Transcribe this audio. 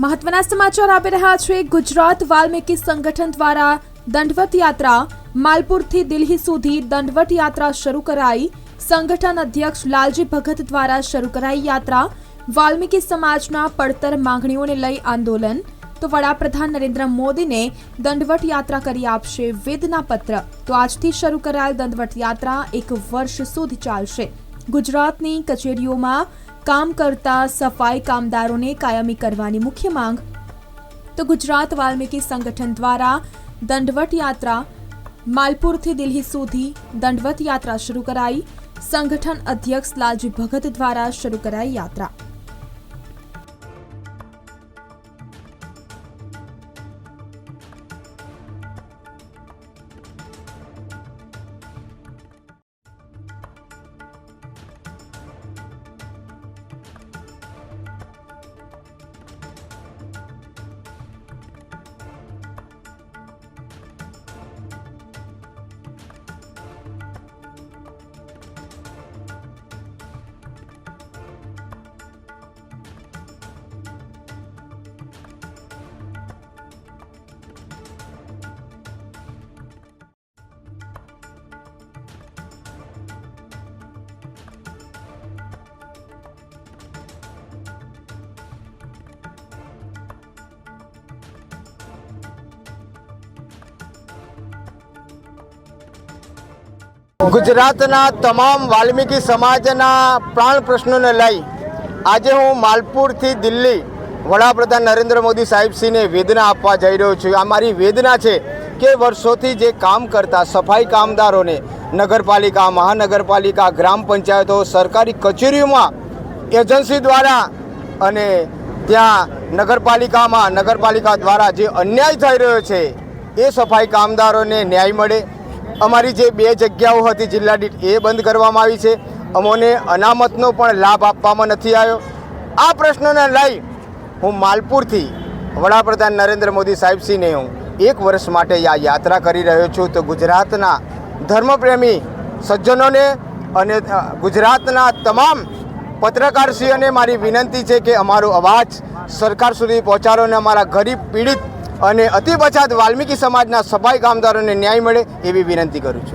મહત્વના સમાચાર આપી રહ્યા છે. ગુજરાત વાલ્મીકી સંગઠન દ્વારા દંડવત યાત્રા માલપુરથી દિલ્હી સુધી દંડવત યાત્રા શરૂ કરાઈ. સંગઠન અધ્યક્ષ લાલજી ભગત દ્વારા શરૂ કરાઈ યાત્રા. વાલ્મીકી સમાજના પડતર માંગણીઓને લઈ આંદોલન. તો વડાપ્રધાન નરેન્દ્ર મોદીને દંડવટ યાત્રા કરી આપશે વેદના પત્ર તો આજથી શરૂ કરાયેલ દંડવટ યાત્રા એક વર્ષ સુધી ચાલશે. ગુજરાતની કચેરીઓમાં કામ કરતા સફાઈ કામદારોને કાયમી કરવાની મુખ્ય માંગ. તો ગુજરાત વાલ્મીકી સંગઠન દ્વારા દંડવટ યાત્રા માલપુરથી દિલ્હી સુધી દંડવત યાત્રા શરૂ કરાઈ. સંગઠન અધ્યક્ષ લાલજી ભગત દ્વારા શરૂ કરાઈ યાત્રા. ગુજરાતના તમામ વાલ્મીકી સમાજના પ્રાણ પ્રશ્નોને લઈ આજે હું માલપુરથી દિલ્હી વડાપ્રધાન નરેન્દ્ર મોદી સાહેબશ્રીને વેદના આપવા જઈ રહ્યો છું. આ મારી વેદના છે કે વર્ષોથી જે કામ કરતા સફાઈ કામદારોને નગરપાલિકા, મહાનગરપાલિકા, ગ્રામ પંચાયતો, સરકારી કચેરીઓમાં, એજન્સી દ્વારા અને ત્યાં નગરપાલિકામાં, નગરપાલિકા દ્વારા જે અન્યાય થઈ રહ્યો છે, એ સફાઈ કામદારોને ન્યાય મળે અમારી જે બે જગ્યાઓ હતી જિલ્લા દીઠ એ બંધ કરવામાં આવી છે. અમોને અનામતનો પણ લાભ આપવામાં નથી આવ્યો. આ પ્રશ્નને લઈ હું માલપુરથી વડાપ્રધાન નરેન્દ્ર મોદી સાહેબશ્રીને હું એક વર્ષ માટે આ યાત્રા કરી રહ્યો છું. તો ગુજરાતના ધર્મપ્રેમી સજ્જનોને અને ગુજરાતના તમામ પત્રકારશ્રીઓને મારી વિનંતી છે કે અમારો અવાજ સરકાર સુધી પહોંચાડો અને અમારા ગરીબ પીડિત અને અતિ પછાત વાલ્મીકી સમાજના સફાઈ કામદારોને ન્યાય મળે એવી વિનંતી કરું છું.